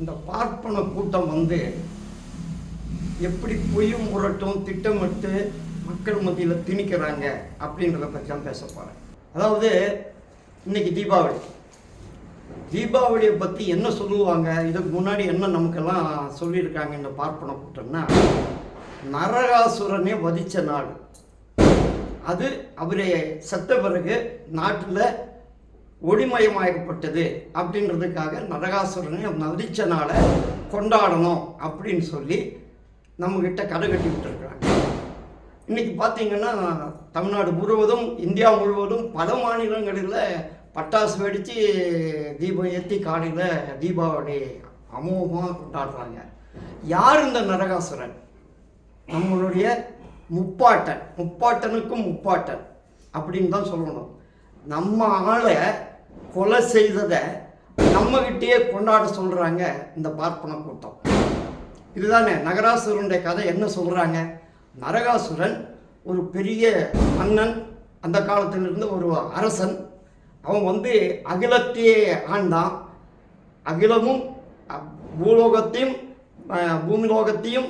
இந்த பார்ப்பன கூட்டம் வந்து எப்படி பொய்யும் முரட்டும் திட்டமிட்டு மக்கள் மத்தியில் திணிக்கிறாங்க அப்படின்றத பற்றி தான் பேச போகிறேன் அதாவது இன்னைக்கு தீபாவளி. தீபாவளியை பற்றி என்ன சொல்லுவாங்க? இதுக்கு முன்னாடி என்ன நமக்கெல்லாம் சொல்லியிருக்காங்க இந்த பார்ப்பன கூட்டம்னா நரகாசுரனே வதித்த நாள். அது அவரை செத்த பிறகு நாட்டில் ஒளிமயமாகப்பட்டது அப்படின்றதுக்காக நரகாசுரனை மதிச்ச நாளை கொண்டாடணும் அப்படின்னு சொல்லி நம்மக்கிட்ட கதை கட்டி விட்டுருக்குறாங்க. இன்றைக்கி பார்த்தீங்கன்னா தமிழ்நாடு முழுவதும் இந்தியா முழுவதும் பல மாநிலங்களில் பட்டாசு வெடித்து தீபம் ஏற்றி காலையில் தீபாவளி அமோகமாக கொண்டாடுறாங்க. யார் இந்த நரகாசுரன் நம்மளுடைய முப்பாட்டன். முப்பாட்டனுக்கும் முப்பாட்டன் அப்படின்னு தான் சொல்லணும். நம்ம ஆளை கொலை செய்ததை நம்மகிட்டயே கொண்டாட சொல்கிறாங்க இந்த பார்ப்பன கூட்டம். இதுதானே நகராசுரனுடைய கதை என்ன சொல்கிறாங்க நரகாசுரன் ஒரு பெரிய மன்னன் அந்த காலத்திலிருந்து ஒரு அரசன். அவன் வந்து அகிலத்தையே ஆண்டான். அகிலமும் பூலோகத்தையும் பூமிலோகத்தையும்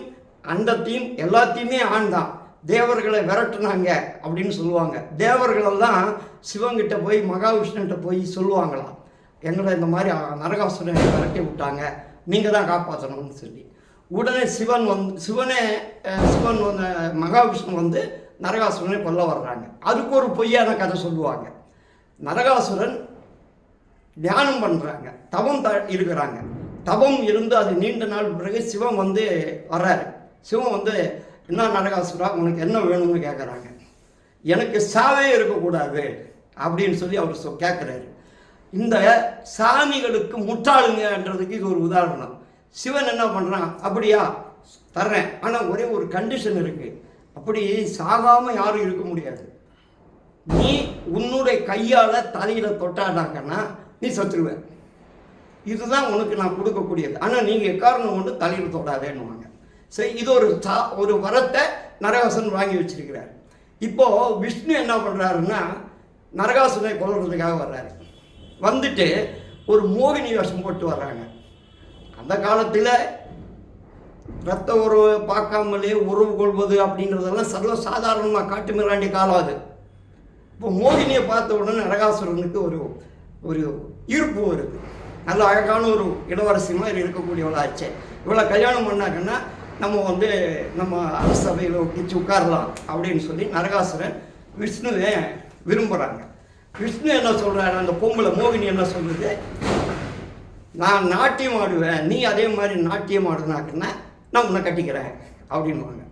அண்டத்தையும் எல்லாத்தையுமே ஆண்டான். தேவர்களை விரட்டுனாங்க அப்படின்னு சொல்லுவாங்க. தேவர்களெல்லாம் சிவங்கிட்ட போய் மகாவிஷ்ணுகிட்ட போய் சொல்லுவாங்களாம். எங்களை இந்த மாதிரி நரகாசுரனை விரட்டி விட்டாங்க. நீங்கள் தான் காப்பாற்றணும்னு சொல்லி. உடனே சிவன் வந்து சிவனே சிவன் வந்து மகாவிஷ்ணு வந்து நரகாசுரனை கொல்ல வர்றாங்க. அதுக்கு ஒரு பொய்யான கதை சொல்லுவாங்க. நரகாசுரன் தியானம் பண்ணுறாங்க தவம் த இருக்கிறாங்க. தவம் இருந்து அது நீண்ட நாள் பிறகு சிவன் வந்து வர்றாரு. சிவன் வந்து என்ன நரகாசுரா உனக்கு என்ன வேணும்னு கேட்குறாங்க எனக்கு சாவே இருக்கக்கூடாது அப்படின்னு சொல்லி அவர் சொ கேட்குறாரு இந்த சாமிகளுக்கு முட்டாளுங்கன்றதுக்கு இது ஒரு உதாரணம். சிவன் என்ன பண்ணுறான் அப்படியா தர்றேன். ஆனால் ஒரே ஒரு கண்டிஷன் இருக்குது அப்படி சாகாமல் யாரும் இருக்க முடியாது. நீ உன்னுடைய கையால் தலையில் தொட்டாடாக்கன்னா நீ சத்துருவ. இதுதான் உனக்கு நான் கொடுக்கக்கூடியது. ஆனால் நீங்கள் எக்காரணம் கொண்டு தலையில் தொடாதேன்னுவாங்க. சரி இது ஒரு சா ஒரு வரத்தை நரகாசுரன் வாங்கி வச்சிருக்கிறார். இப்போ விஷ்ணு என்ன பண்ணுறாருன்னா நரகாசுரனை கொல்றதுக்காக வர்றாரு. வந்துட்டு ஒரு மோகினி வேஷம் போட்டு வர்றாங்க. அந்த காலத்தில் ரத்த உறவு பார்க்காமலே உறவு கொள்வது அப்படின்றதெல்லாம் சர்வ சாதாரணமாக காட்டு மிராண்டி காலம் அது. இப்போ மோகினியை பார்த்த உடனே நரகாசுரனுக்கு ஒரு ஒரு ஈர்ப்பு வருது. நல்ல அழகான ஒரு இளவரசி மாதிரி இருக்கக்கூடியவளாச்சே. இவளை கல்யாணம் பண்ணாங்கன்னா நம்ம வந்து நம்ம அரசபையில் ஒப்பிச்சு உட்காரலாம் அப்படின்னு சொல்லி நரகாசுரன் விஷ்ணுவை விரும்புகிறாங்க விஷ்ணு என்ன சொல்கிறாரு அந்த பொம்பளை மோகினி என்ன சொல்லுது நான் நாட்டியம் ஆடுவேன் நீ அதே மாதிரி நாட்டியம் ஆடுனாக்குன்னா நான் உன்னை கட்டிக்கிறேன் அப்படின்வாங்க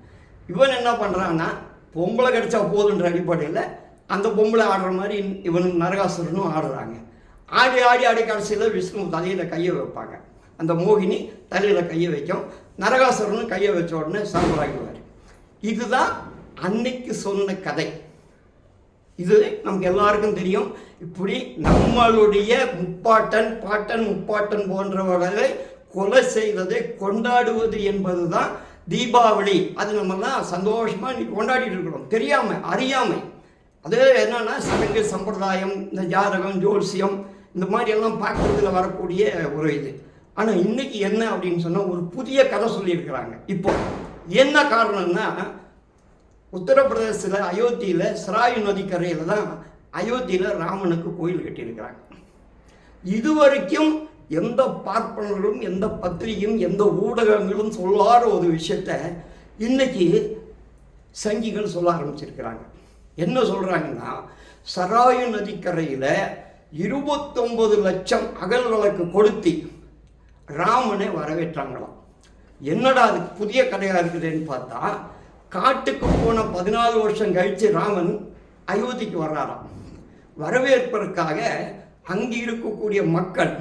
இவன் என்ன பண்ணுறான்னா பொம்பளை கடிச்சா போதுன்ற அடிப்படையில் அந்த பொம்பளை ஆடுற மாதிரி இவனும் நரகாசுரனும் ஆடுறாங்க. ஆடி ஆடி ஆடி கடைசியில் விஷ்ணு தலையில் கையை வைப்பாங்க. அந்த மோகினி தலையில் கையை வைக்கும். நரகாசுரனும் கையை வச்ச உடனே சாம்பலாகிடுவார். இதுதான் அன்னைக்கு சொன்ன கதை. இது நமக்கு எல்லாருக்கும் தெரியும். இப்படி நம்மளுடைய முப்பாட்டன் பாட்டன் முப்பாட்டன் போன்றவர்களை கொலை செய்வதை கொண்டாடுவது என்பது தான் தீபாவளி. அது நம்மெல்லாம் சந்தோஷமாக இன்னைக்கு கொண்டாடிட்டு இருக்கிறோம். தெரியாமல் அறியாமை. அது என்னன்னா சடங்கு சம்பிரதாயம் இந்த ஜாதகம் ஜோல்சியம் இந்த மாதிரி எல்லாம் பார்க்கறதுல வரக்கூடிய ஒரு இது. ஆனால் இன்னைக்கு என்ன அப்படின்னு சொன்னால் ஒரு புதிய கதை சொல்லியிருக்கிறாங்க. இப்போ என்ன காரணம்னா உத்தரப்பிரதேசத்தில் அயோத்தியில் சிராயு நதிக்கரையில் தான் அயோத்தியில் ராமனுக்கு கோயில் கட்டியிருக்கிறாங்க. இதுவரைக்கும் எந்த பார்ப்பனர்களும் எந்த பத்திரிகையும் எந்த ஊடகங்களும் சொல்லாத ஒரு விஷயத்த இன்னைக்கு சங்கிகள் சொல்ல ஆரம்பிச்சிருக்கிறாங்க. என்ன சொல்கிறாங்கன்னா சராயு நதிக்கரையில் இருபத்தொன்பது லட்சம் அகல் விளக்கு கொளுத்தி ராமனை வரவேற்றாங்களாம். என்னடா அது புதிய கதையாக இருக்குதுன்னு பார்த்தா காட்டுக்கு போன பதினாலு வருஷம் கழித்து ராமன் அயோத்திக்கு வர்றாராம். வரவேற்பதற்காக அங்கே இருக்கக்கூடிய மக்கள்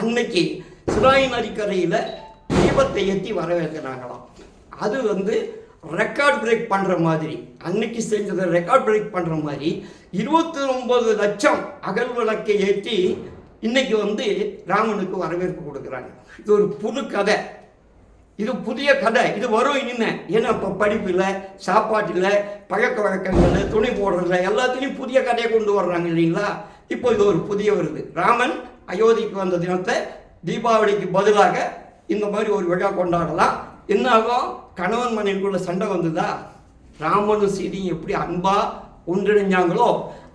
அன்னைக்கு சிராய் நதிக்கரையில் தீபத்தை ஏற்றி வரவேற்கிறாங்களாம். அது வந்து ரெக்கார்ட் பிரேக் பண்ணுற மாதிரி அன்னைக்கு செஞ்சதை ரெக்கார்ட் பிரேக் பண்ணுற மாதிரி இருபத்தி ஒன்பது லட்சம் அகல் விளக்கை ஏற்றி இன்னைக்கு வந்து ராமனுக்கு வரவேற்பு கொடுக்குறாங்க. இது ஒரு புது கதை. இது புதிய கதை. இது வரும் இனிமே ஏன்னா இப்போ படிப்பில் சாப்பாட்டில் பழக்க வழக்கங்கள் துணி போடுறதுல எல்லாத்துலேயும் புதிய கதையை கொண்டு வர்றாங்க இல்லைங்களா? இப்போ இது ஒரு புதிய வருது. ராமன் அயோத்திக்கு வந்த தினத்தை தீபாவளிக்கு பதிலாக இந்த மாதிரி ஒரு விழா கொண்டாடலாம். என்ன ஆகும் கணவன் மனைவிக்குள்ள சண்டை வந்ததா? ராமனும் சீதையும் எப்படி அன்பா ஒன்றிணைஞ்சாங்களோ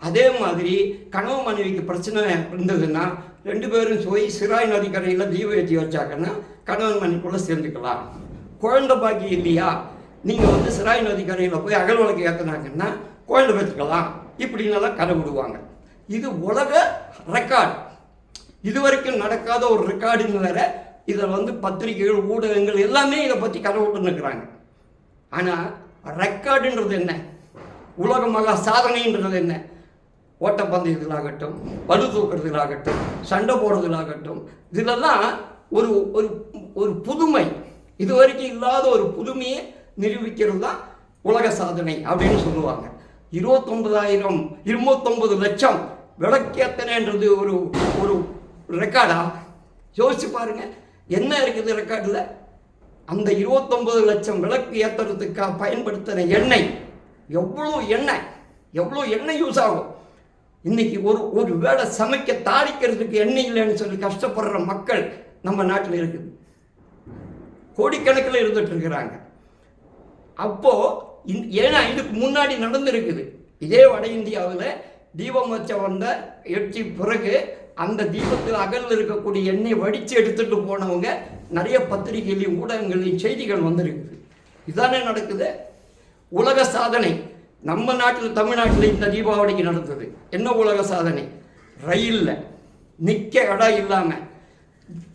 அதே மாதிரி கணவன் மனைவிக்கு பிரச்சனை இருந்ததுன்னா ரெண்டு பேரும் போய் சிராய் நதிக்கரையில் தீபம் ஏற்றி வச்சாங்கன்னா கணவன் மனைவிக்குள்ளே சேர்ந்துக்கலாம். குழந்தை பாக்கி இல்லையா? நீங்கள் வந்து சிராய் நதிக்கரையில் போய் அகல் விளக்கு ஏற்றினாங்கன்னா குழந்தை பெற்றுக்கலாம். இப்படின்னெல்லாம் கதை விடுவாங்க. இது உலக ரெக்கார்ட் இதுவரைக்கும் நடக்காத ஒரு ரெக்கார்டுன்னு வேற இதில் வந்து பத்திரிகைகள் ஊடகங்கள் எல்லாமே இதை பற்றி கதை விட்டுருக்குறாங்க ஆனால் ரெக்கார்டுன்றது என்ன? உலக மகா சாதனைன்றது என்ன? ஓட்டப்பந்தயத்திலாகட்டும் பழு தூக்குறதுலாகட்டும் சண்டை போடுறதுலாகட்டும் இதிலெல்லாம் ஒரு ஒரு ஒரு புதுமை இது வரைக்கும் இல்லாத ஒரு புதுமையை நிரூபிக்கிறது தான் உலக சாதனை அப்படின்னு சொல்லுவாங்க. இருபத்தொன்பதாயிரம் இருபத்தொன்பது லட்சம் விளக்கேத்தனைன்றது ஒரு ஒரு ரெக்கார்டா யோசிச்சு பாருங்க என்ன இருக்குது ரெக்கார்டில் அந்த இருபத்தொன்பது லட்சம் விளக்கு ஏற்றுறதுக்காக பயன்படுத்தின எண்ணெய் எவ்வளோ எண்ணெய் எவ்வளோ எண்ணெய் யூஸ் ஆகும்? இன்னைக்கு ஒரு ஒரு வேளை சமைக்க தாளிக்கிறதுக்கு எண்ணெய் இல்லைன்னு சொல்லி கஷ்டப்படுற மக்கள் நம்ம நாட்டில் இருக்குது. கோடிக்கணக்கில் இருந்துட்டு இருக்கிறாங்க. அப்போ இந்த- ஏன்னா இதுக்கு முன்னாடி நடந்திருக்குது. இதே வட இந்தியாவில் தீபம் வச்ச வந்த எட்டி பிறகு அந்த தீபத்தில் அகலில் இருக்கக்கூடிய எண்ணெய் வடித்து எடுத்துட்டு போனவங்க நிறைய பத்திரிகைகளையும் ஊடகங்களையும் செய்திகள் வந்திருக்குது. இதானே நடக்குது? உலக சாதனை. நம்ம நாட்டில் தமிழ்நாட்டில் இந்த தீபாவளிக்கு நடந்தது. என்ன உலக சாதனை? ரயிலில். நிற்க இடம் இல்லாமல்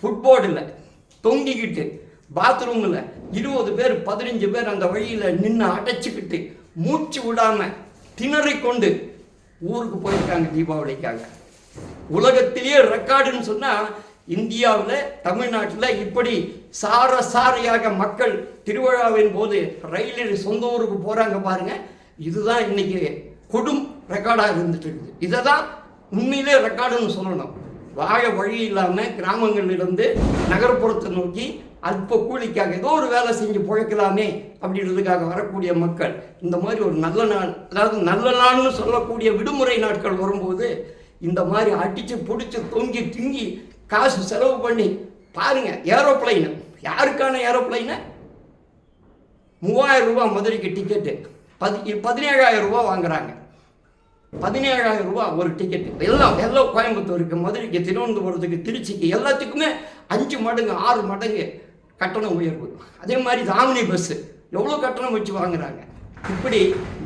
ஃபுட்போர்டில் தொங்கிக்கிட்டு. பாத்ரூமில் இருபது பேர் பதினஞ்சு பேர் அந்த வழியில் நின்று அடைச்சிக்கிட்டு மூச்சு விடாமல் திணறிக்கொண்டு ஊருக்கு போயிருக்காங்க தீபாவளிக்காக. உலகத்திலேயே ரெக்கார்டுன்னு சொன்னால் இந்தியாவில் தமிழ்நாட்டில் இப்படி சார சாரையாக மக்கள் திருவிழாவின் போது ரயிலில் சொந்த ஊருக்கு போகிறாங்க பாருங்கள் இதுதான் இன்னைக்கு கொடும் ரெக்கார்டாக இருந்துட்டு இருக்குது. இதை தான் உண்மையிலே ரெக்கார்டுன்னு சொல்லணும். வாழ வழி இல்லாமல் கிராமங்களிலிருந்து நகர்ப்புறத்தை நோக்கி அல்ப கூலிக்காக ஏதோ ஒரு வேலை செஞ்சு பிழைக்கலாமே அப்படின்றதுக்காக வரக்கூடிய மக்கள் இந்த மாதிரி ஒரு நல்ல நாள் அதாவது நல்ல நாள்னு சொல்லக்கூடிய விடுமுறை நாட்கள் வரும்போது இந்த மாதிரி அடித்து பிடிச்சி தொங்கி திங்கி காசு செலவு பண்ணி பாருங்க ஏரோப்ளைனு. யாருக்கான ஏரோப்ளைனு? மூவாயிரம் ரூபாய் மதுரைக்கு டிக்கெட்டு பதி பதினேழாயிரம் ரூபா வாங்குறாங்க. பதினேழாயிரம் ரூபா ஒரு டிக்கெட் எல்லாம் எல்லாம் கோயம்புத்தூருக்கு மதுரைக்கு திருவனந்தபுரத்துக்கு திருச்சிக்கு எல்லாத்துக்குமே அஞ்சு மடங்கு ஆறு மடங்கு கட்டணம் உயர்வு. அதே மாதிரி தாமினி பஸ்ஸு எவ்வளோ கட்டணம் வச்சு வாங்குறாங்க? இப்படி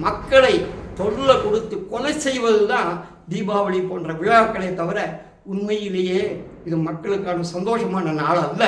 மக்களை தொல்லை கொடுத்து கொலை செய்வது தான் தீபாவளி போன்ற விழாக்களை தவிர உண்மையிலேயே இது மக்களுக்கான சந்தோஷமான நாள் அல்ல